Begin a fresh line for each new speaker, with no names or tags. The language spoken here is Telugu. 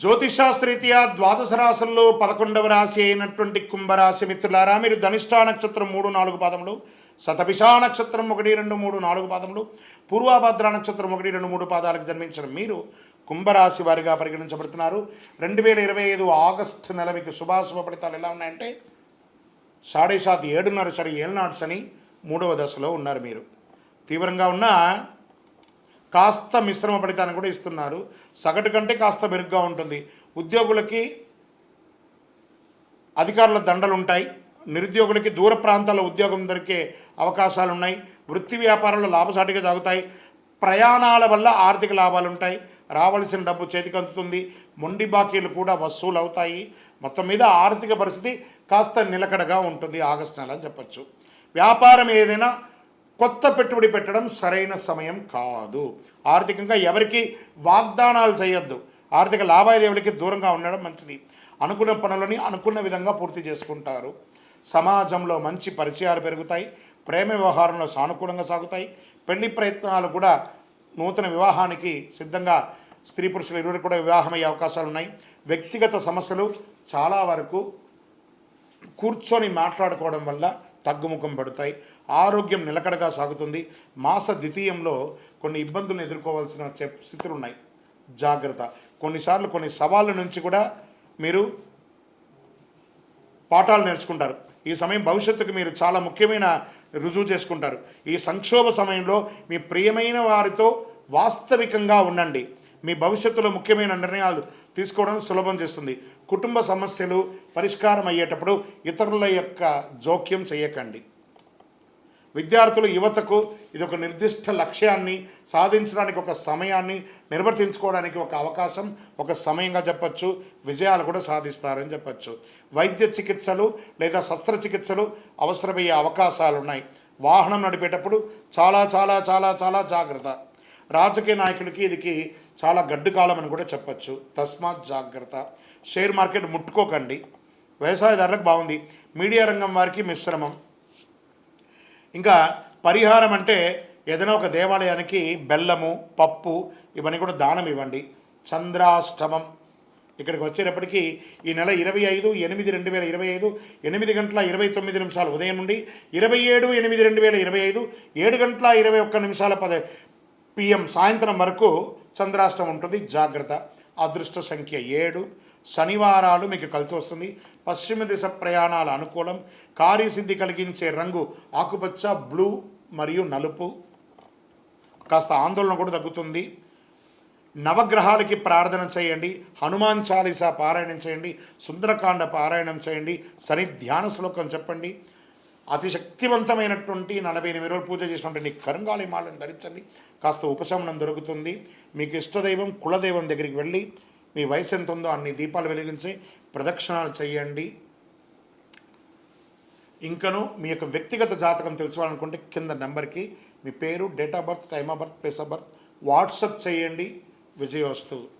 జ్యోతిషాస్త్రీత్యా ద్వాదశ రాశుల్లో పదకొండవ రాశి అయినటువంటి కుంభరాశి మిత్రులారా మీరు ధనిష్టా నక్షత్రం మూడు నాలుగు పాదములు శతభిషా నక్షత్రం ఒకటి రెండు మూడు నాలుగు పాదములు పూర్వాభద్ర నక్షత్రం ఒకటి రెండు మూడు పాదాలకు జన్మించిన మీరు కుంభరాశి వారిగా పరిగణించబడుతున్నారు. రెండు వేల ఇరవై ఐదు ఆగస్టు నెల మీకు శుభాశుభ ఫలితాలు ఎలా ఉన్నాయంటే సాడే సాత్ ఏడున్నర సరి ఏళ్ళనాడు శని మూడవ దశలో ఉన్నారు మీరు. తీవ్రంగా ఉన్న కాస్త మిశ్రమ ఫలితాన్ని కూడా ఇస్తున్నారు. సగటు కంటే కాస్త మెరుగ్గా ఉంటుంది. ఉద్యోగులకి అధికారుల దండలు ఉంటాయి. నిరుద్యోగులకి దూర ప్రాంతాల్లో ఉద్యోగం దొరికే అవకాశాలు ఉన్నాయి. వృత్తి వ్యాపారంలో లాభసాటిగా సాగుతాయి. ప్రయాణాల వల్ల ఆర్థిక లాభాలు ఉంటాయి. రావాల్సిన డబ్బు చేతికి అందుతుంది. మొండి బాకీలు కూడా వసూలు అవుతాయి మొత్తం మీద ఆర్థిక పరిస్థితి కాస్త నిలకడగా ఉంటుంది ఆగస్టు నెల అని చెప్పచ్చు. వ్యాపారం ఏదైనా కొత్త పెట్టుబడి పెట్టడం సరైన సమయం కాదు. ఆర్థికంగా ఎవరికి వాగ్దానాలు చేయొద్దు. ఆర్థిక లావాదేవీలకి దూరంగా ఉండడం మంచిది. అనుకున్న పనులని అనుకున్న విధంగా పూర్తి చేసుకుంటారు. సమాజంలో మంచి పరిచయాలు పెరుగుతాయి. ప్రేమ వ్యవహారంలో సానుకూలంగా సాగుతాయి. పెళ్ళి ప్రయత్నాలు కూడా నూతన వివాహానికి సిద్ధంగా స్త్రీ పురుషులు ఇరువురు కూడా వివాహమయ్యే అవకాశాలు ఉన్నాయి వ్యక్తిగత సమస్యలు చాలా వరకు కూర్చొని మాట్లాడుకోవడం వల్ల తగ్గుముఖం పడతాయి ఆరోగ్యం నిలకడగా సాగుతుంది. మాస ద్వితీయంలో కొన్ని ఇబ్బందులను ఎదుర్కోవాల్సిన స్థితులు ఉన్నాయి జాగ్రత్త. కొన్నిసార్లు కొన్ని సవాళ్ళ నుంచి కూడా మీరు పాఠాలు నేర్చుకుంటారు. ఈ సమయం భవిష్యత్తుకు మీరు చాలా ముఖ్యమైన రుజువు చేసుకుంటారు. ఈ సంక్షోభ సమయంలో మీ ప్రియమైన వారితో వాస్తవికంగా ఉండండి. మీ భవిష్యత్తులో ముఖ్యమైన నిర్ణయాలు తీసుకోవడం సులభం చేస్తుంది. కుటుంబ సమస్యలు పరిష్కారం అయ్యేటప్పుడు ఇతరుల యొక్క జోక్యం చేయకండి. విద్యార్థులు యువతకు ఇది ఒక నిర్దిష్ట లక్ష్యాన్ని సాధించడానికి ఒక సమయాన్ని నిర్వర్తించుకోవడానికి ఒక అవకాశం ఒక సమయంగా చెప్పచ్చు విజయాలు కూడా సాధిస్తారని చెప్పచ్చు. వైద్య చికిత్సలు లేదా శస్త్రచికిత్సలు అవసరమయ్యే అవకాశాలు ఉన్నాయి వాహనం నడిపేటప్పుడు చాలా చాలా చాలా చాలా జాగ్రత్త. రాజకీయ నాయకుడికి ఇదికి చాలా గడ్డు కాలం అని కూడా చెప్పచ్చు. తస్మాత్ జాగ్రత్త. షేర్ మార్కెట్ ముట్టుకోకండి. వ్యవసాయదారులకు బాగుంది. మీడియా రంగం వారికి మిశ్రమం. ఇంకా పరిహారం అంటే ఏదైనా ఒక దేవాలయానికి బెల్లము పప్పు ఇవన్నీ కూడా దానం ఇవ్వండి. చంద్రాష్టమం. ఇక్కడికి వచ్చేటప్పటికి ఈ నెల ఇరవై ఐదు ఎనిమిది రెండు వేల ఇరవై ఐదు ఎనిమిది గంటల ఇరవై తొమ్మిది నిమిషాలు. ఉదయం నుండి ఇరవై ఏడు ఎనిమిది రెండు వేల ఇరవై ఐదు ఏడు గంటల ఇరవై ఒక్క నిమిషాల పద పిఎం సాయంత్రం వరకు చంద్రాష్టం ఉంటుంది. జాగ్రత్త. అదృష్ట సంఖ్య ఏడు. శనివారాలు మీకు కలిసి వస్తుంది. పశ్చిమ దిశ ప్రయాణాల అనుకూలం. కార్యసిద్ధి కలిగించే రంగు ఆకుపచ్చ బ్లూ మరియు నలుపు. కాస్త ఆందోళన కూడా తగ్గుతుంది. నవగ్రహాలకి ప్రార్థన చేయండి. హనుమాన్ చాలీసా పారాయణం చేయండి. సుందరకాండ పారాయణం చేయండి. శని ధ్యాన శ్లోకం చెప్పండి. అతి శక్తివంతమైనటువంటి నలభై ఎనిమిది రోజులు పూజ చేసినటువంటి కరుంగాలి మాలను ధరించండి. కాస్త ఉపశమనం దొరుకుతుంది. మీకు ఇష్టదైవం కులదైవం దగ్గరికి వెళ్ళి మీ వయసు ఎంత ఉందో అన్ని దీపాలు వెలిగించి ప్రదక్షిణాలు చేయండి. ఇంకను మీ యొక్క వ్యక్తిగత జాతకం తెలుసుకోవాలనుకుంటే కింద నెంబర్కి మీ పేరు date of birth time of birth place of birth WhatsApp చేయండి. విజయోస్తు